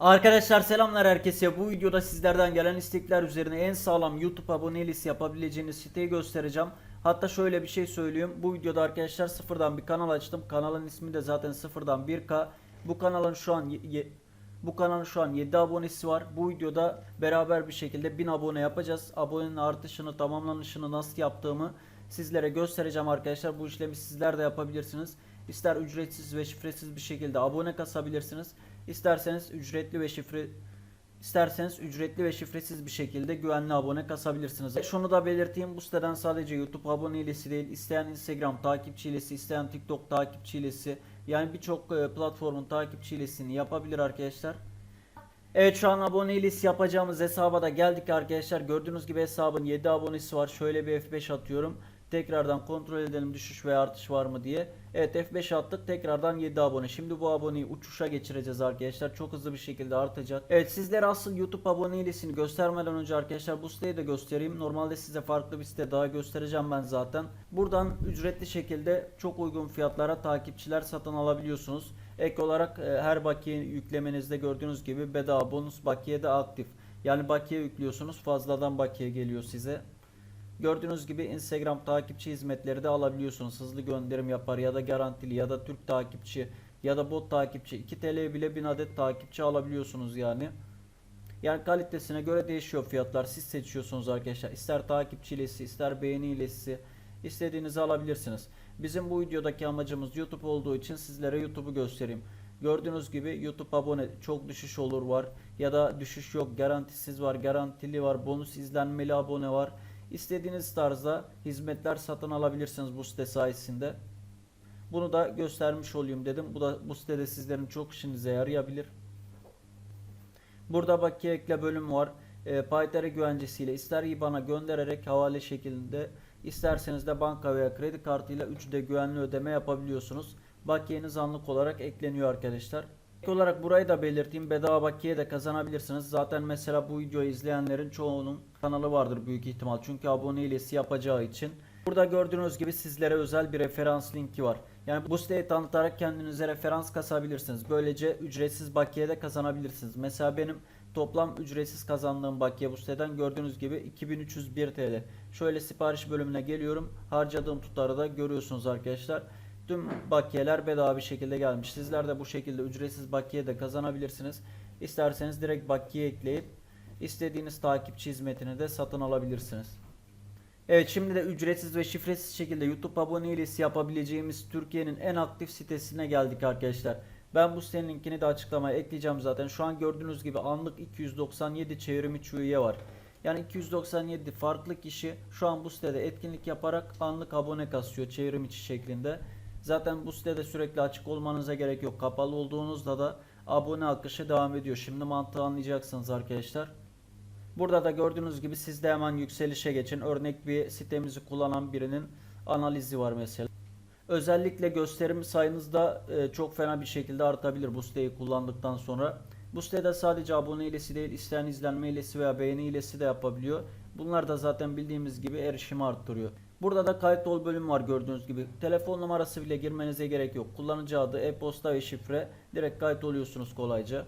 Arkadaşlar selamlar herkese. Bu videoda sizlerden gelen istekler üzerine en sağlam YouTube abonelisi yapabileceğiniz siteyi göstereceğim. Hatta şöyle bir şey söyleyeyim. Bu videoda arkadaşlar sıfırdan bir kanal açtım. Kanalın ismi de zaten sıfırdan 1K. Bu kanalın şu an bu kanalın şu an 7 abonesi var. Bu videoda beraber bir şekilde 1000 abone yapacağız. Abonenin artışını, tamamlanışını nasıl yaptığımı sizlere göstereceğim arkadaşlar. Bu işlemi sizler de yapabilirsiniz. İster ücretsiz ve şifresiz bir şekilde abone kasabilirsiniz. İsterseniz ücretli ve şifre İsterseniz ücretli ve şifresiz bir şekilde güvenli abone kasabilirsiniz. Şunu da belirteyim bu siteden sadece YouTube abone ilesi değil, isteyen Instagram takipçi isteyen TikTok takipçi yani birçok e, platformun takipçi yapabilir arkadaşlar. Evet şu an abone ilesi yapacağımız hesaba da geldik arkadaşlar. Gördüğünüz gibi hesabın 7 abonesi var. Şöyle bir F5 atıyorum. Tekrardan kontrol edelim düşüş veya artış var mı diye. Evet F5 attık. Tekrardan 7 abone. Şimdi bu aboneyi uçuşa geçireceğiz arkadaşlar. Çok hızlı bir şekilde artacak. Evet sizlere asıl YouTube abone ilesini göstermeden önce arkadaşlar bu siteyi de göstereyim. Normalde size farklı bir site daha göstereceğim ben zaten. Buradan ücretli şekilde çok uygun fiyatlara takipçiler satın alabiliyorsunuz. Ek olarak e, her bakiye yüklemenizde gördüğünüz gibi bedava bonus bakiye de aktif. Yani bakiye yüklüyorsunuz fazladan bakiye geliyor size. Gördüğünüz gibi Instagram takipçi hizmetleri de alabiliyorsunuz. Hızlı gönderim yapar ya da garantili ya da Türk takipçi ya da bot takipçi 2 TL bile 1000 adet takipçi alabiliyorsunuz yani. Yani kalitesine göre değişiyor fiyatlar. Siz seçiyorsunuz arkadaşlar. İster takipçi ilesi, ister beğeni ilesi istediğinizi alabilirsiniz. Bizim bu videodaki amacımız YouTube olduğu için sizlere YouTube'u göstereyim. Gördüğünüz gibi YouTube abone çok düşüş olur var ya da düşüş yok garantisiz var garantili var bonus izlenmeli abone var. İstediğiniz tarzda hizmetler satın alabilirsiniz bu site sayesinde. Bunu da göstermiş olayım dedim. Bu da bu sitede sizlerin çok işinize yarayabilir. Burada bakiye ekle bölüm var. E, Paytara güvencesiyle ister IBAN'a göndererek havale şeklinde isterseniz de banka veya kredi kartıyla 3D güvenli ödeme yapabiliyorsunuz. Bakiyeniz anlık olarak ekleniyor arkadaşlar. Ek olarak burayı da belirteyim. Bedava bakiye de kazanabilirsiniz. Zaten mesela bu videoyu izleyenlerin çoğunun kanalı vardır büyük ihtimal. Çünkü abone ilesi yapacağı için. Burada gördüğünüz gibi sizlere özel bir referans linki var. Yani bu siteyi tanıtarak kendinize referans kasabilirsiniz. Böylece ücretsiz bakiye de kazanabilirsiniz. Mesela benim toplam ücretsiz kazandığım bakiye bu siteden gördüğünüz gibi 2301 TL. Şöyle sipariş bölümüne geliyorum. Harcadığım tutarı da görüyorsunuz arkadaşlar. Tüm bakiyeler bedava bir şekilde gelmiş. Sizler de bu şekilde ücretsiz bakiye de kazanabilirsiniz. İsterseniz direkt bakiye ekleyip istediğiniz takipçi hizmetini de satın alabilirsiniz. Evet şimdi de ücretsiz ve şifresiz şekilde YouTube abone ilesi yapabileceğimiz Türkiye'nin en aktif sitesine geldik arkadaşlar. Ben bu sitenin linkini de açıklamaya ekleyeceğim zaten. Şu an gördüğünüz gibi anlık 297 çevrimiçi üye var. Yani 297 farklı kişi şu an bu sitede etkinlik yaparak anlık abone kasıyor çevrimiçi şeklinde. Zaten bu sitede sürekli açık olmanıza gerek yok. Kapalı olduğunuzda da abone akışı devam ediyor. Şimdi mantığı anlayacaksınız arkadaşlar. Burada da gördüğünüz gibi siz de hemen yükselişe geçin. Örnek bir sitemizi kullanan birinin analizi var mesela. Özellikle gösterim sayınız da e, çok fena bir şekilde artabilir bu siteyi kullandıktan sonra. Bu sitede sadece abone ilesi değil, isteyen izlenme ilesi veya beğeni ilesi de yapabiliyor. Bunlar da zaten bildiğimiz gibi erişimi arttırıyor. Burada da kayıt ol bölümü var gördüğünüz gibi. Telefon numarası bile girmenize gerek yok. Kullanıcı adı, e-posta ve şifre. Direkt kayıt oluyorsunuz kolayca.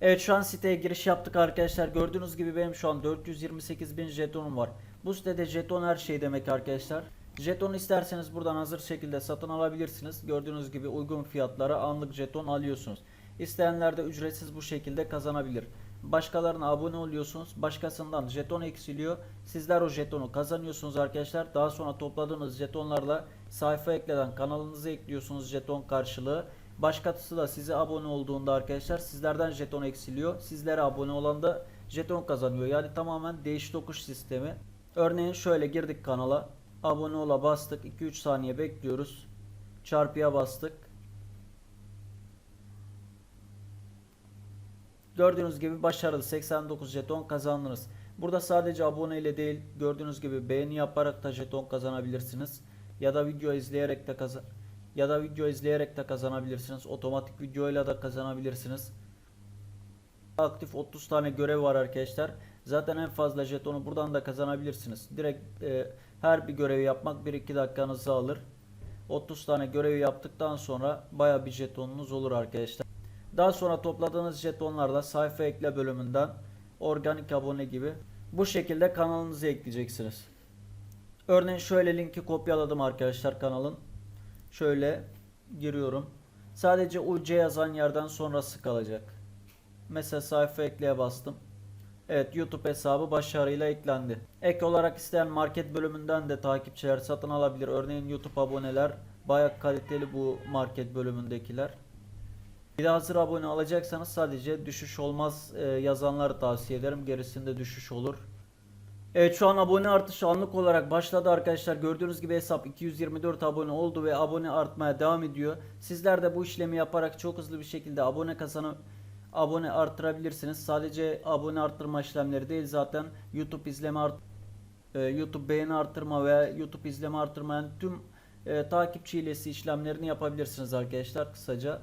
Evet şu an siteye giriş yaptık arkadaşlar. Gördüğünüz gibi benim şu an 428 bin jetonum var. Bu sitede jeton her şey demek arkadaşlar. Jeton isterseniz buradan hazır şekilde satın alabilirsiniz. Gördüğünüz gibi uygun fiyatlara anlık jeton alıyorsunuz. İsteyenler de ücretsiz bu şekilde kazanabilir. Başkalarına abone oluyorsunuz. Başkasından jeton eksiliyor. Sizler o jetonu kazanıyorsunuz arkadaşlar. Daha sonra topladığınız jetonlarla sayfa ekleden kanalınızı ekliyorsunuz jeton karşılığı. Başkası da size abone olduğunda arkadaşlar sizlerden jeton eksiliyor. Sizlere abone olan da jeton kazanıyor. Yani tamamen değiş tokuş sistemi. Örneğin şöyle girdik kanala. Abone ola bastık. 2-3 saniye bekliyoruz. Çarpıya bastık. Gördüğünüz gibi başarılı 89 jeton kazandınız. Burada sadece abone ile değil gördüğünüz gibi beğeni yaparak da jeton kazanabilirsiniz. Ya da video izleyerek de kazan ya da video izleyerek de kazanabilirsiniz. Otomatik videoyla da kazanabilirsiniz. Aktif 30 tane görev var arkadaşlar. Zaten en fazla jetonu buradan da kazanabilirsiniz. Direkt e, her bir görevi yapmak 1-2 dakikanızı alır. 30 tane görevi yaptıktan sonra baya bir jetonunuz olur arkadaşlar. Daha sonra topladığınız jetonlarla sayfa ekle bölümünden organik abone gibi bu şekilde kanalınızı ekleyeceksiniz. Örneğin şöyle linki kopyaladım arkadaşlar kanalın. Şöyle giriyorum. Sadece UC yazan yerden sonrası kalacak. Mesela sayfa ekleye bastım. Evet YouTube hesabı başarıyla eklendi. Ek olarak isteyen market bölümünden de takipçiler satın alabilir. Örneğin YouTube aboneler bayağı kaliteli bu market bölümündekiler. Bir de hazır abone alacaksanız sadece düşüş olmaz e, yazanları tavsiye ederim. Gerisinde düşüş olur. Evet şu an abone artışı anlık olarak başladı arkadaşlar. Gördüğünüz gibi hesap 224 abone oldu ve abone artmaya devam ediyor. Sizler de bu işlemi yaparak çok hızlı bir şekilde abone kazanıp abone arttırabilirsiniz. Sadece abone arttırma işlemleri değil zaten YouTube izleme art e, YouTube beğeni arttırma veya YouTube izleme arttırmayan tüm e, takipçi hilesi işlemlerini yapabilirsiniz arkadaşlar kısaca.